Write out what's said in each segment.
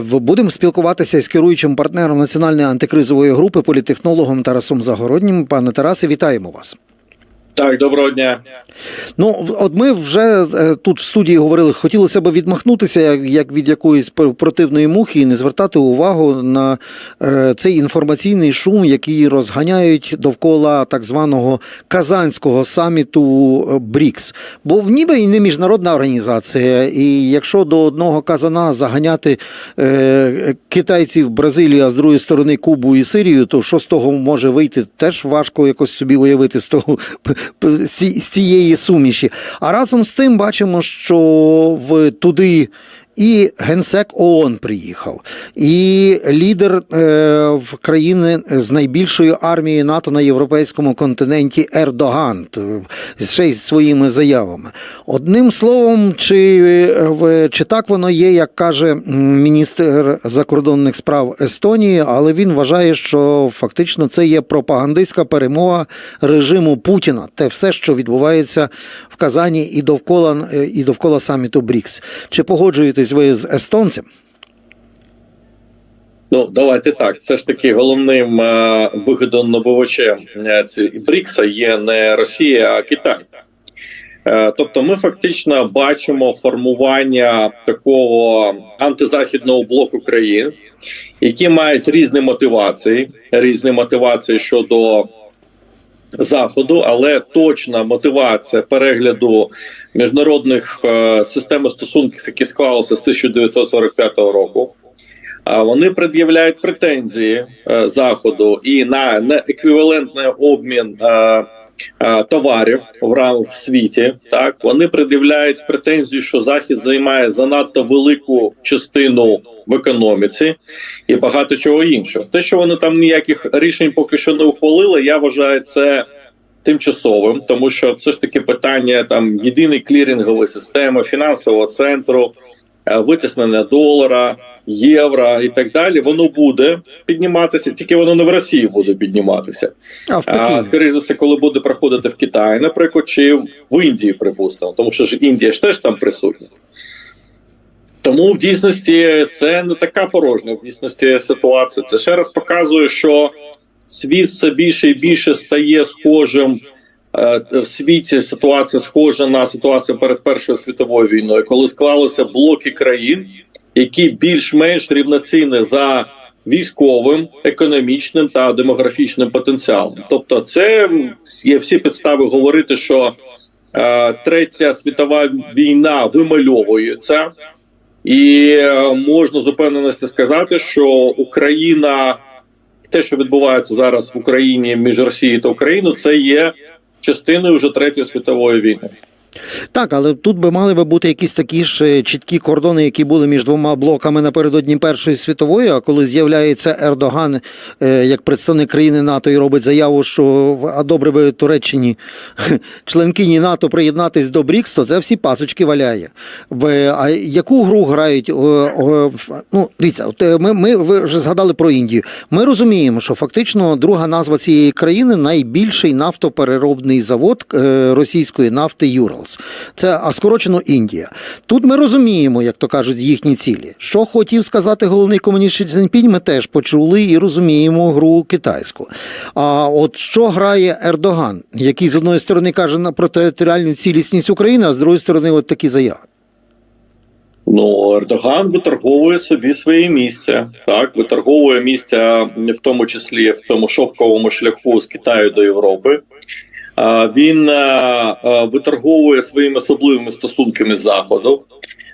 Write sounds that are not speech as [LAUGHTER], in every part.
Будемо спілкуватися з керуючим партнером національної антикризової групи, політехнологом Тарасом Загороднім. Пане Тарасе, вітаємо вас. Так, доброго дня. Ну, от ми вже е, тут в студії говорили, хотілося б відмахнутися як, від якоїсь пр- противної мухи і не звертати увагу на е, цей інформаційний шум, який розганяють довкола так званого казанського саміту е, БРІКС. Бо ніби і не міжнародна організація, і якщо до одного казана заганяти китайців, Бразилію, а з другої сторони Кубу і Сирію, то що з того може вийти, теж важко якось собі уявити з того з цієї суміші. А разом з тим бачимо, що в туди. І генсек ООН приїхав, і лідер е, країни з найбільшою армією НАТО на європейському континенті Ердоган, ще й своїми заявами. Одним словом, чи, е, чи так воно є, як каже міністр закордонних справ Естонії, але він вважає, що фактично це є пропагандистська перемога режиму Путіна. Те все, що відбувається в Казані і довкола, е, і довкола саміту БРІКС. Чи погоджуєтесь ви з естонцем? Ну давайте так. Все ж таки головним е, вигодонабувачем ці- БРІКСа є не Росія, а Китай. Е, Тобто, ми фактично бачимо формування такого антизахідного блоку країн, які мають різні мотивації, різні мотивації щодо заходу, але точна мотивація перегляду міжнародних е, систем стосунків, які склалися з 1945 року. А вони пред'являють претензії е, заходу і на нееквівалентний обмін е, е, товарів в в світі. Так вони пред'являють претензію, що захід займає занадто велику частину в економіці і багато чого іншого. Те, що вони там ніяких рішень поки що не ухвалили, я вважаю це. Тимчасовим, тому що все ж таки питання там єдиної клірингової системи, фінансового центру, е, витиснення долара, євро і так далі, воно буде підніматися, тільки воно не в Росії буде підніматися. А в А скоріше за все, коли буде проходити в Китаї, наприклад, чи в Індії, припустимо, тому що ж Індія ж теж там присутня. Тому в дійсності це не така порожня. В дійсності ситуація. Це ще раз показує, що світ все більше і більше стає схожим. Е, В світі ситуація схожа на ситуацію перед Першою світовою війною, коли склалися блоки країн, які більш-менш рівноцінні за військовим, економічним та демографічним потенціалом. Тобто, це є всі підстави говорити, що е, третя світова війна вимальовується, і е, можна з упевненості сказати, що Україна, те, що відбувається зараз в Україні між Росією та Україною, це є частиною вже третьої світової війни. Так, але тут би мали би бути якісь такі ж е, чіткі кордони, які були між двома блоками напередодні Першої світової. А коли з'являється Ердоган е, як представник країни НАТО і робить заяву, що а добре би Туреччині [LAUGHS] членкині НАТО приєднатись до БРІКС, то це всі пасочки валяє. А яку гру грають? ну, дивіться, е, ми, ми вже згадали про Індію. Ми розуміємо, що фактично друга назва цієї країни найбільший нафтопереробний завод російської нафти Юралс. Це а скорочено Індія. Тут ми розуміємо, як то кажуть, їхні цілі. Що хотів сказати головний комуніст Цзіньпінь, ми теж почули і розуміємо гру китайську. А от що грає Ердоган, який з одної сторони каже про територіальну цілісність України, а з другої сторони, от такі заяви. Ну Ердоган виторговує собі своє місце, так виторговує місця в тому числі в цьому шовковому шляху з Китаю до Європи. Він е, е, виторговує своїми особливими стосунками заходу,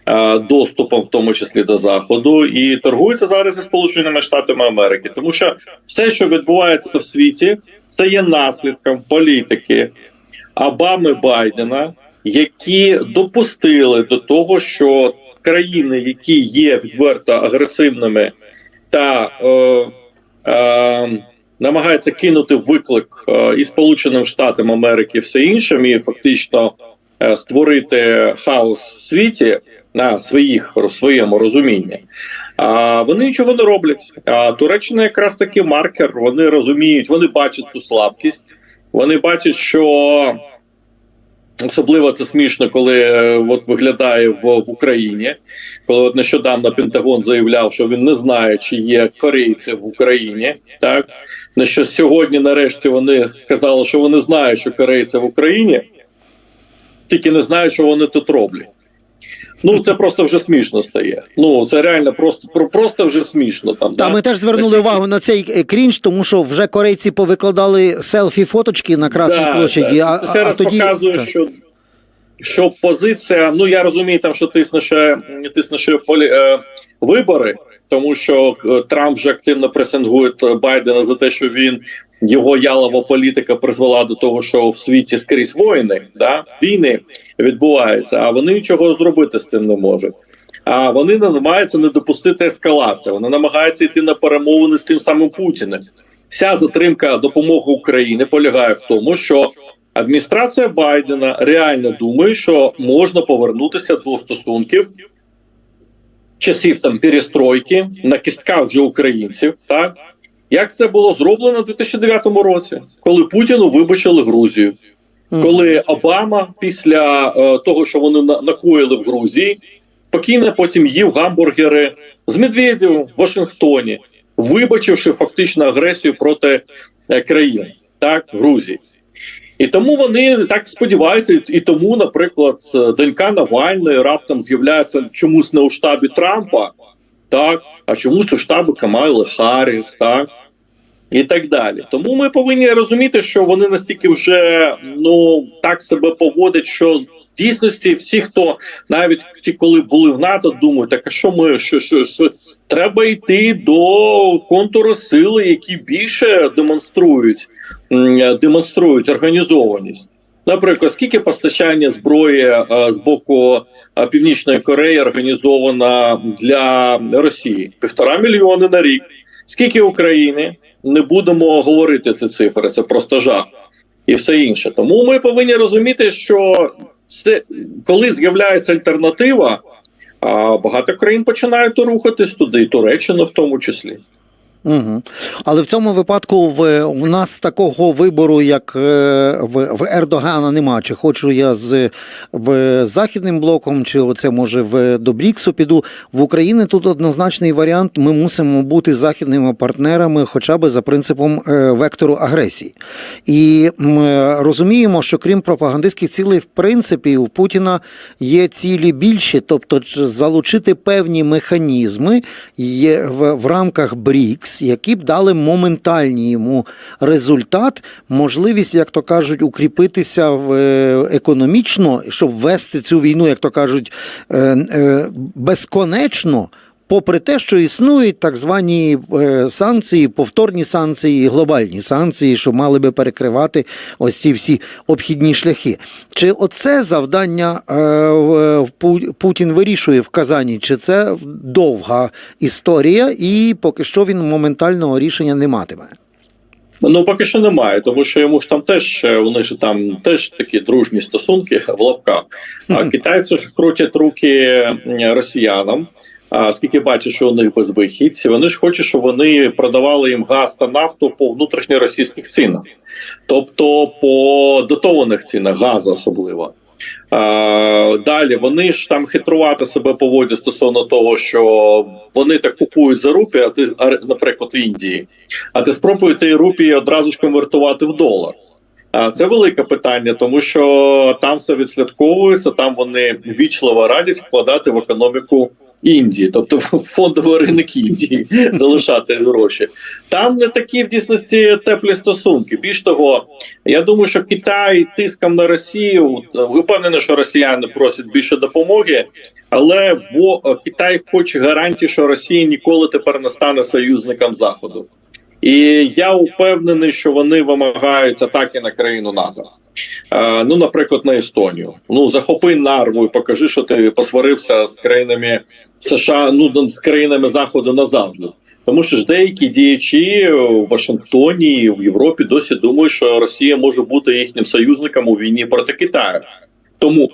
е, доступом, в тому числі до заходу, і торгується зараз зі Сполученими Штатами Америки, тому що все, що відбувається в світі, це є наслідком політики Обами Байдена, які допустили до того, що країни, які є відверто агресивними та е, е, намагаються кинути виклик е, і Сполученим Штатам Америки, все іншим, і фактично е, створити хаос в світі на своїх своєму розумінні. А вони нічого не роблять. А Туреччина якраз таки маркер. Вони розуміють, вони бачать цю слабкість. Вони бачать, що Особливо це смішно, коли е, от виглядає в, в Україні. Коли от нещодавно Пентагон заявляв, що він не знає, чи є корейці в Україні. Так на що сьогодні, нарешті, вони сказали, що вони знають, що корейці в Україні, тільки не знають, що вони тут роблять. Ну це просто вже смішно стає. Ну це реально просто про- просто вже смішно там. Та да? ми теж звернули увагу на цей е, крінж, тому що вже корейці повикладали селфі фоточки на Красній Да, площаді. да. А, Це а раз тоді показує, що, що позиція. Ну я розумію, там що тисне ще тисне ще полі, е, вибори, тому що е, Трамп вже активно пресингує е, Байдена за те, що він його ялова політика призвела до того, що в світі скрізь воїни, да війни відбуваються, а вони нічого зробити з цим не можуть. А вони намагаються не допустити ескалації. Вони намагаються йти на перемовини з тим самим Путіним. Вся затримка допомоги Україні полягає в тому, що адміністрація Байдена реально думає, що можна повернутися до стосунків часів там перестройки на кістках вже українців. Так як це було зроблено в 2009 році, коли Путіну вибачили Грузію. Коли Обама після е, того, що вони на- накоїли в Грузії, спокійно потім їв гамбургери з Медведєвим в Вашингтоні, вибачивши фактично агресію проти е, країн, так Грузії. І тому вони так сподіваються, і- тому, наприклад, е, донька Навальної раптом з'являється чомусь не у штабі Трампа, так, а чомусь у штабі Камали Харріс, так. І так далі. Тому ми повинні розуміти, що вони настільки вже ну так себе поводять, що дійсності всі, хто навіть ті, коли були в НАТО, думають, так а що ми що, що, що треба йти до контуру сили, які більше демонструють, демонструють організованість. Наприклад, скільки постачання зброї е, з боку е, Північної Кореї організовано для Росії? Півтора мільйони на рік. Скільки України? Не будемо говорити ці цифри, це просто жах і все інше. Тому ми повинні розуміти, що це коли з'являється альтернатива, а багато країн починають рухатись туди, і Туреччина в тому числі. Угу. Але в цьому випадку в, в нас такого вибору, як е, в, в Ердогана, нема. Чи хочу я з в західним блоком, чи оце може в до Бріксу піду. В Україні тут однозначний варіант. Ми мусимо бути західними партнерами, хоча б за принципом е, вектору агресії. І ми розуміємо, що крім пропагандистських цілей, в принципі, у Путіна є цілі більші, тобто залучити певні механізми є в, в рамках БРІКС, які б дали моментальні йому результат, можливість, як то кажуть, укріпитися в е, економічно, щоб вести цю війну, як то кажуть, е, е, безконечно. Попри те, що існують так звані е, санкції, повторні санкції, глобальні санкції, що мали би перекривати ось ці всі обхідні шляхи. Чи оце завдання е, Путін вирішує в Казані? Чи це довга історія, і поки що він моментального рішення не матиме? Ну поки що немає, тому що йому ж там теж е, вони ж там теж такі дружні стосунки в лапках. А китайці ж крутять руки росіянам. А скільки що у них безвихідці, вони ж хочуть, щоб вони продавали їм газ та нафту по внутрішньоросійських цінах, тобто по дотованих цінах, газу особливо. Далі вони ж там хитрувати себе поводять стосовно того, що вони так купують за рупі, а ти, наприклад, в Індії, а ти спробуй ті рупії одразу ж конвертувати в долар. А це велике питання, тому що там все відслідковується, там вони вічливо радять вкладати в економіку Індії, тобто [LAUGHS] фондовий ринок Індії [LAUGHS] залишати гроші. Там не такі в дійсності теплі стосунки. Більш того, я думаю, що Китай тиском на Росію впевнений, що росіяни просять більше допомоги, але бо Китай хоче гарантії, що Росія ніколи тепер не стане союзником Заходу. І я впевнений, що вони вимагають атаки на країну НАТО. Ну, наприклад, на Естонію. Ну, захопи нарву і покажи, що ти посварився з країнами США, ну з країнами Заходу назавжди. Тому що ж деякі діячі в Вашингтоні в Європі досі думають, що Росія може бути їхнім союзником у війні проти Китаю. Тому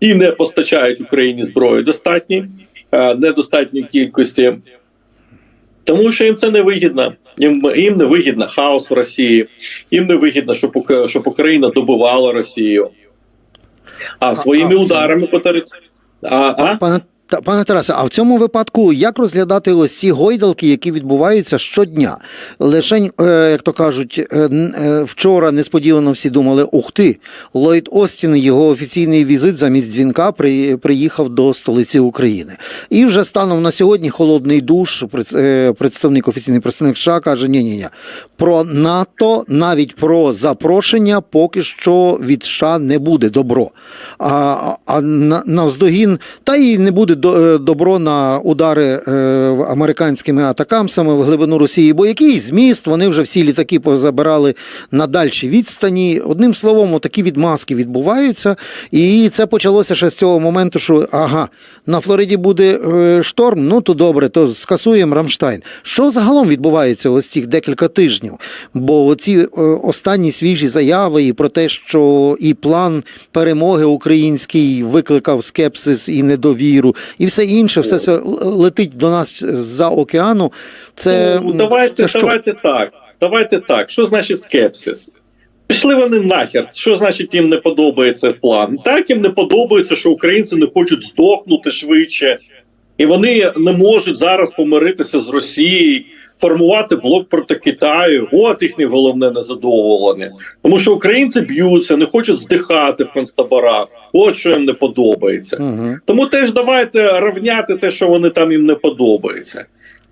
і не постачають Україні зброї достатні, е, недостатньої кількості. Тому що їм це не вигідно. Їм, їм не вигідно хаос в Росії, їм не вигідно, щоб, щоб Україна добивала Росію. А своїми а ударами по території. А, а? Пане та пане Тарасе, а в цьому випадку як розглядати ось ці гойдалки, які відбуваються щодня? Лишень, е, як то кажуть, е, е, вчора несподівано всі думали: ух ти, Ллойд Остін, його офіційний візит замість дзвінка при, приїхав до столиці України. І вже станом на сьогодні холодний душ, е, представник офіційний представник США каже: ні, ні, ні. Про НАТО, навіть про запрошення, поки що від США не буде добро. А, а на, навздогін, та й не буде добро на удари е, американськими атакамсами в глибину Росії, бо який зміст, вони вже всі літаки позабирали на дальші відстані. Одним словом, такі відмазки відбуваються. І це почалося ще з цього моменту, що ага, на Флориді буде е, шторм, ну то добре, то скасуємо Рамштайн. Що загалом відбувається ось цих декілька тижнів? Бо оці е, останні свіжі заяви і про те, що і план перемоги український викликав скепсис і недовіру, і все інше, все це летить до нас з-за океану. Це, ну, давайте, це що? давайте так. Давайте так. Що значить скепсис? Пішли вони нахер. Що значить їм не подобається план? Так їм не подобається, що українці не хочуть здохнути швидше, і вони не можуть зараз помиритися з Росією, формувати блок проти Китаю. От їхнє головне незадоволення. Тому що українці б'ються, не хочуть здихати в концтаборах. От що їм не подобається. Угу. Тому теж давайте рівняти те, що вони там їм не подобається.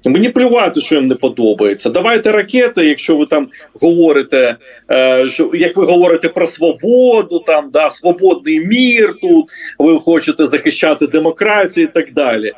Мені плювати, що їм не подобається. Давайте ракети, якщо ви там говорите, е, що як ви говорите про свободу, там да свободний мір тут, ви хочете захищати демократію і так далі.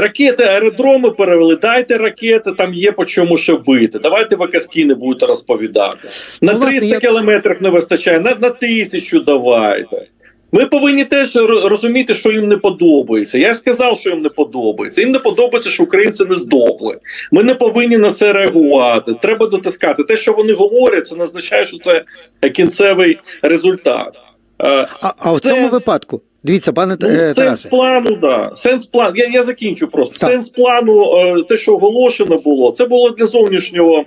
Ракети, аеродроми перевели, дайте ракети, там є по чому ще бити. Давайте ви казки не будете розповідати. На Ну, 300 я- кілометрів не вистачає, на, на тисячу давайте. Ми повинні теж розуміти, що їм не подобається. Я ж сказав, що їм не подобається. Їм не подобається, що українці не здохли. Ми не повинні на це реагувати. Треба дотискати. Те, що вони говорять, це не означає, що це кінцевий результат. Е, А, а в цьому випадку, дивіться, пане Ну, е, сенс плану, да. Сенс плану. Я, я закінчу просто. Так. Сенс плану, е, те, що оголошено було, це було для зовнішнього,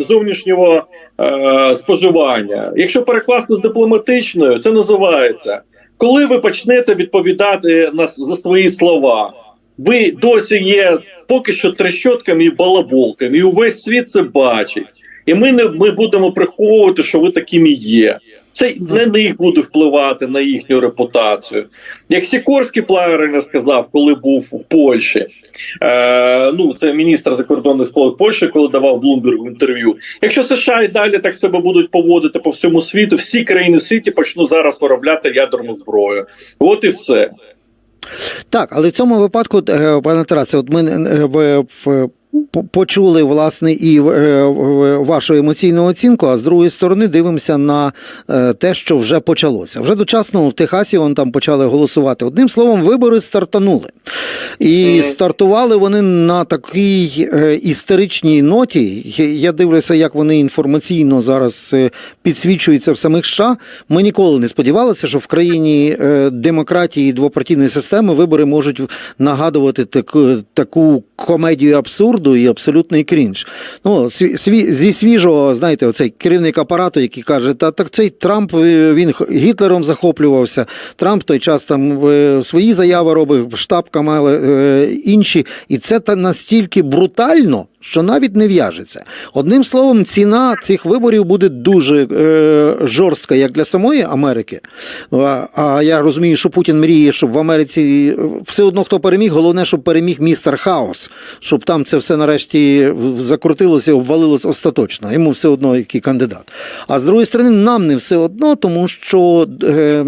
зовнішнього споживання. Якщо перекласти з дипломатичною, це називається. Коли ви почнете відповідати на, за свої слова, ви досі є поки що трещотками і балаболками, і увесь світ це бачить. І ми не ми будемо приховувати, що ви такими є. Це на їх буде впливати на їхню репутацію. Як Сікорський правильно сказав, коли був у Польщі, е, ну це міністр закордонних справ Польщі, коли давав Блумбергу інтерв'ю. Якщо США і далі так себе будуть поводити по всьому світу, всі країни світі почнуть зараз виробляти ядерну зброю. От і все. Так, але в цьому випадку, е, пане Тарасе, от ми е, в, почули власне і е, вашу емоційну оцінку, а з другої сторони дивимося на е, те, що вже почалося. Вже дочасно в Техасі вон там почали голосувати. Одним словом, вибори стартанули. І стартували вони на такій е, історичній ноті. Я- дивлюся, як вони інформаційно зараз підсвічуються в самих США. Ми ніколи не сподівалися, що в країні демократії і двопартійної системи вибори можуть нагадувати таку, таку комедію абсурду і абсолютний крінж. Ну, сві, зі свіжого, знаєте, оцей керівник апарату, який каже, та так цей Трамп е, він Гітлером захоплювався. Трамп той час там е, свої заяви робив, штаб Камали е, інші. І це та настільки брутально. Що навіть не в'яжеться. Одним словом, ціна цих виборів буде дуже е, жорстка, як для самої Америки. А, я розумію, що Путін мріє, щоб в Америці е, все одно хто переміг, головне, щоб переміг містер Хаос, щоб там це все нарешті закрутилося, обвалилось остаточно. Йому все одно який кандидат. А з другої сторони, нам не все одно, тому що е,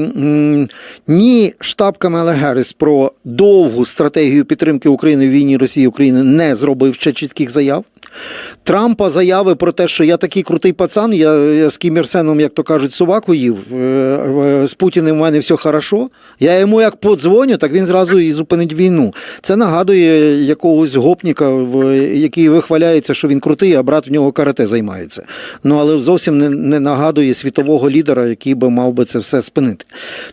ні штаб Камела Герріс про довгу стратегію підтримки України в війні Росії України не зробив ще чітких Leo. Трампа заяви про те, що я такий крутий пацан, я, я з Кім Ір Сеном, як то кажуть, собаку їв, е, е, з Путіним в мене все хорошо. Я йому як подзвоню, так він зразу і зупинить війну. Це нагадує якогось гопніка, який вихваляється, що він крутий, а брат в нього карате займається. Ну але зовсім не, не нагадує світового лідера, який би мав би це все спинити.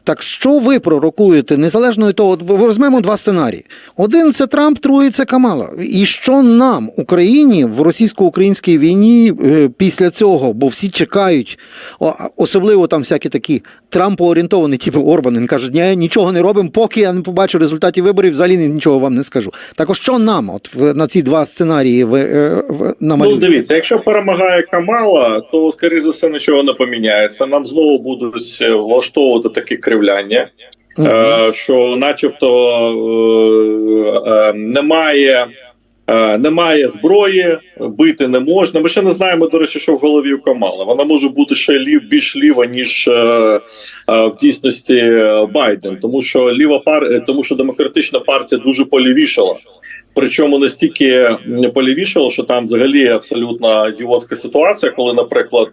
Так що ви пророкуєте, незалежно від того, візьмемо два сценарії. Один це Трамп, другий це Камала. І що нам, Україні, в російсько-українській війні е, після цього, бо всі чекають, особливо там всякі такі Трампо-орієнтовані, типу Орбан, він каже, ні, нічого не робимо, поки я не побачу результатів виборів, взагалі нічого вам не скажу. Так ось що нам от на ці два сценарії ви е, в- Ну, дивіться, якщо перемагає Камала, то скоріше за все нічого не поміняється. Нам знову будуть е, влаштовувати такі кривляння, Мгм. е, що, начебто, е, е, немає. Е, Немає зброї, бити не можна. Ми ще не знаємо, до речі, що в голові у Камала. Вона може бути ще лів більш ліва, ніж е, е, в дійсності Байден, тому що ліва пар, тому що демократична партія дуже полівішала. Причому настільки полівішало, що там взагалі абсолютно ідіотська ситуація, коли, наприклад,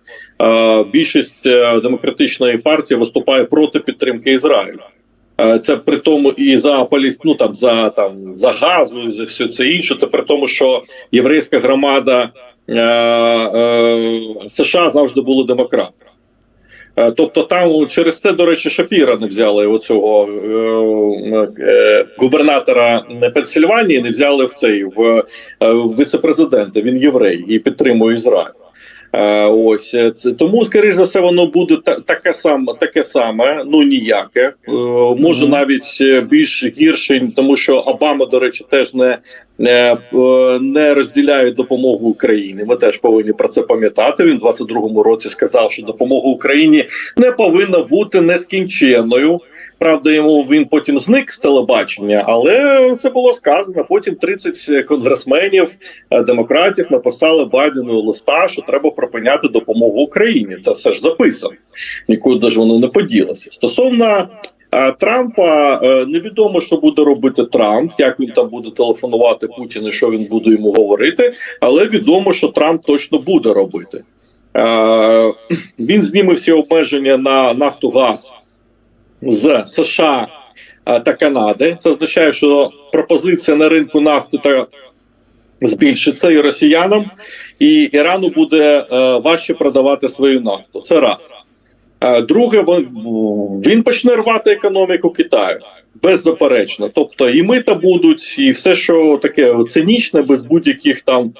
більшість демократичної партії виступає проти підтримки Ізраїлю. Е, Це при тому і за ну, там за там за газу, і за все це інше. Це при тому, що єврейська громада е, е, США завжди були демократами. Е, Тобто там через це, до речі, Шапіра не взяли оцього е, е, губернатора Пенсильванії, не взяли в цей в, е, в віцепрезидента. Він єврей і підтримує Ізраїль. Е, Ось е, це тому, скоріш за все, воно буде та- таке саме, таке саме, ну ніяке. Е, Може навіть більш гірше, тому що Обама, до речі, теж не, не, не розділяє допомогу Україні. Ми теж повинні про це пам'ятати. Він у 22-му році сказав, що допомога Україні не повинна бути нескінченною. Правда, йому він потім зник з телебачення, але це було сказано. Потім 30 конгресменів е, демократів написали Байдену листа, що треба припиняти допомогу Україні. Це все ж записано. Нікуди ж воно не поділося. Стосовно е, Трампа, е, невідомо, що буде робити Трамп, як він там буде телефонувати Путіну, що він буде йому говорити, але відомо, що Трамп точно буде робити. [CLEARS THROAT] Він зніме всі обмеження на нафтогаз з США е, та Канади. Це означає, що пропозиція на ринку нафти та збільшиться і росіянам, і Ірану буде е, важче продавати свою нафту. Це раз. Е, Друге, він, він почне рвати економіку Китаю. Беззаперечно. Тобто і мита будуть, і все, що таке цинічне, без будь-яких там.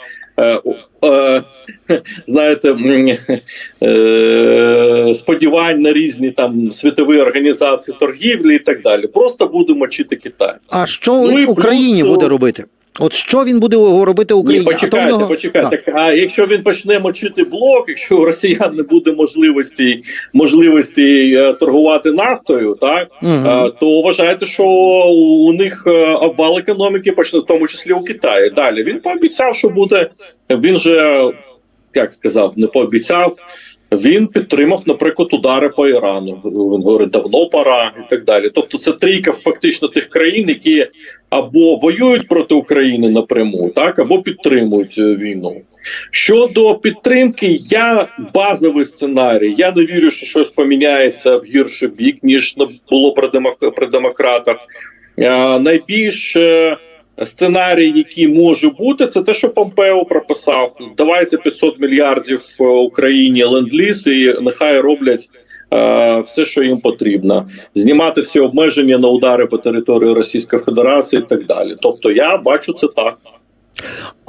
Е, знаєте, е, сподівань на різні там світові організації торгівлі і так далі. Просто буде мочити Китай. А що Ну Україні плюс, буде робити? От що він буде робити Україні? Ні, почекайте, а нього... почекайте. Так. А якщо він почне мочити блок, якщо у росіян не буде можливості можливості е, торгувати нафтою, так е, то вважайте, що у, них обвал економіки почне, в тому числі у Китаї. Далі він пообіцяв, що буде. Він же як сказав, не пообіцяв. Він підтримав, наприклад, удари по Ірану. Він говорить, давно пора і так далі. Тобто, це трійка фактично тих країн, які або воюють проти України напряму, так або підтримують е, війну. Щодо підтримки, я базовий сценарій. Я не вірю, що щось поміняється в гірший бік, ніж було при, демократах. Е, найбільш е, сценарій, який може бути, це те, що Помпео прописав. Давайте 500 мільярдів е, Україні ленд-ліз, і нехай роблять. е, Все, що їм потрібно, знімати всі обмеження на удари по території Російської Федерації, і так далі. Тобто, я бачу це так.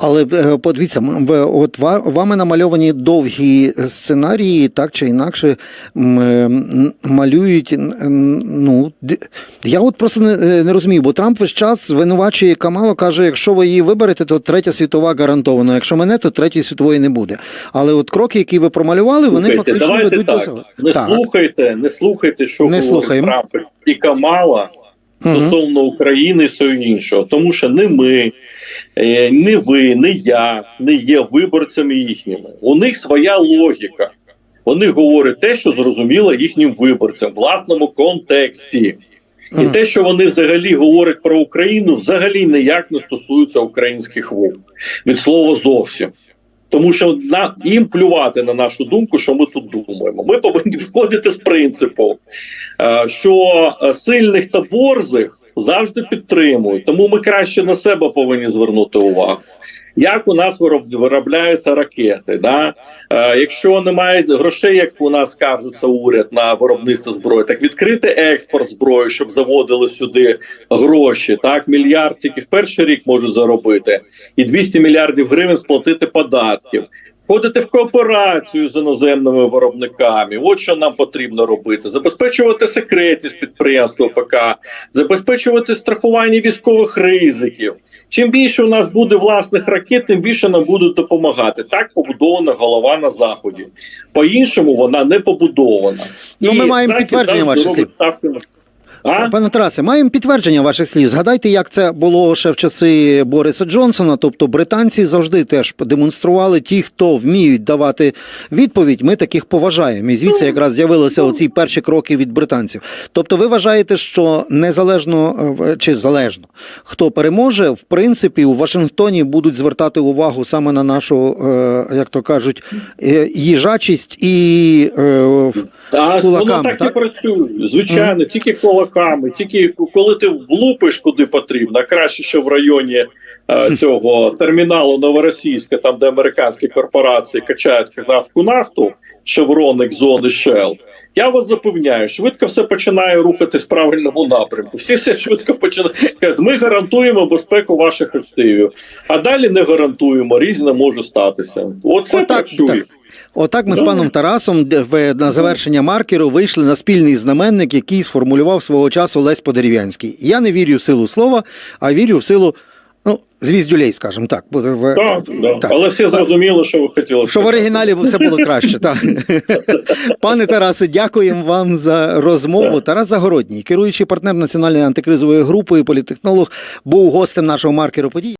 Але е, подивіться, от вами намальовані довгі сценарії, так чи інакше е, малюють. Ну я от просто не, е, не розумію, бо Трамп весь час звинувачує Камало, каже: якщо ви її виберете, то третя світова гарантована. Якщо мене, то третьої світової не буде. Але от кроки, які ви промалювали, вони Слухайте, фактично давайте ведуть до цього. Не Так. слухайте, не слухайте, що Не говорить. Трамп і Камала Мгм. стосовно України і всього іншого, тому що не ми, не ви, не я не є виборцями їхніми. У них своя логіка. Вони говорять те, що зрозуміло їхнім виборцям в власному контексті. І те, що вони взагалі говорять про Україну, взагалі ніяк не стосується українських вов від слова зовсім. Тому що на їм плювати на нашу думку, що ми тут думаємо. Ми повинні виходити з принципу, е, що е, сильних та борзих завжди підтримують. Тому ми краще на себе повинні звернути увагу. Як у нас вироб- виробляються ракети? Да? Е, якщо немає грошей, як у нас скаржиться уряд на виробництво зброї, так відкрити експорт зброї, щоб заводили сюди гроші. Так, мільярд тільки в перший рік можуть заробити, і 200 мільярдів гривень сплатити податків. Входити в кооперацію з іноземними виробниками. От що нам потрібно робити: забезпечувати секретність підприємства ПК, забезпечувати страхування військових ризиків. Чим більше у нас буде власних ракет, тим більше нам будуть допомагати. Так побудована голова на заході. По іншому вона не побудована. Ну, ми маємо підтвердження слів. ставки на- А? Пане Тарасе, маємо підтвердження ваших слів. Згадайте, як це було ще в часи Бориса Джонсона. Тобто британці завжди теж демонстрували ті, хто вміють давати відповідь. Ми таких поважаємо. І звідси якраз з'явилися оці перші кроки від британців. Тобто, ви вважаєте, що незалежно е, чи залежно хто переможе, в принципі, у Вашингтоні будуть звертати увагу саме на нашу, е, як то кажуть, е, їжачість і Так, з кулаками, воно так, так? і працює. Звичайно, тільки кулаками, тільки коли ти влупиш куди потрібно, краще, що в районі е, [LAUGHS] цього терміналу Новоросійська, там де американські корпорації качають канадську нафту, Exxon і Shell, я вас запевняю, швидко все починає рухатись в правильному напрямку. Всі все швидко починають. Ми гарантуємо безпеку ваших активів, а далі не гарантуємо. Різне може статися. Оце Отак, працює. так. Отак ми з паном Тарасом на завершення маркеру вийшли на спільний знаменник, який сформулював свого часу Лесь Подерев'янський. Я не вірю в силу слова, а вірю в силу ну, звіздюлей, скажімо так. Так, так. Але всі зрозуміли, що ви хотіли. Що в оригіналі все було [LAUGHS] краще. Так. Пане Тарасе, дякуємо вам за розмову. Тарас Загородній, керуючий партнер національної антикризової групи, політехнолог, був гостем нашого маркеру подій.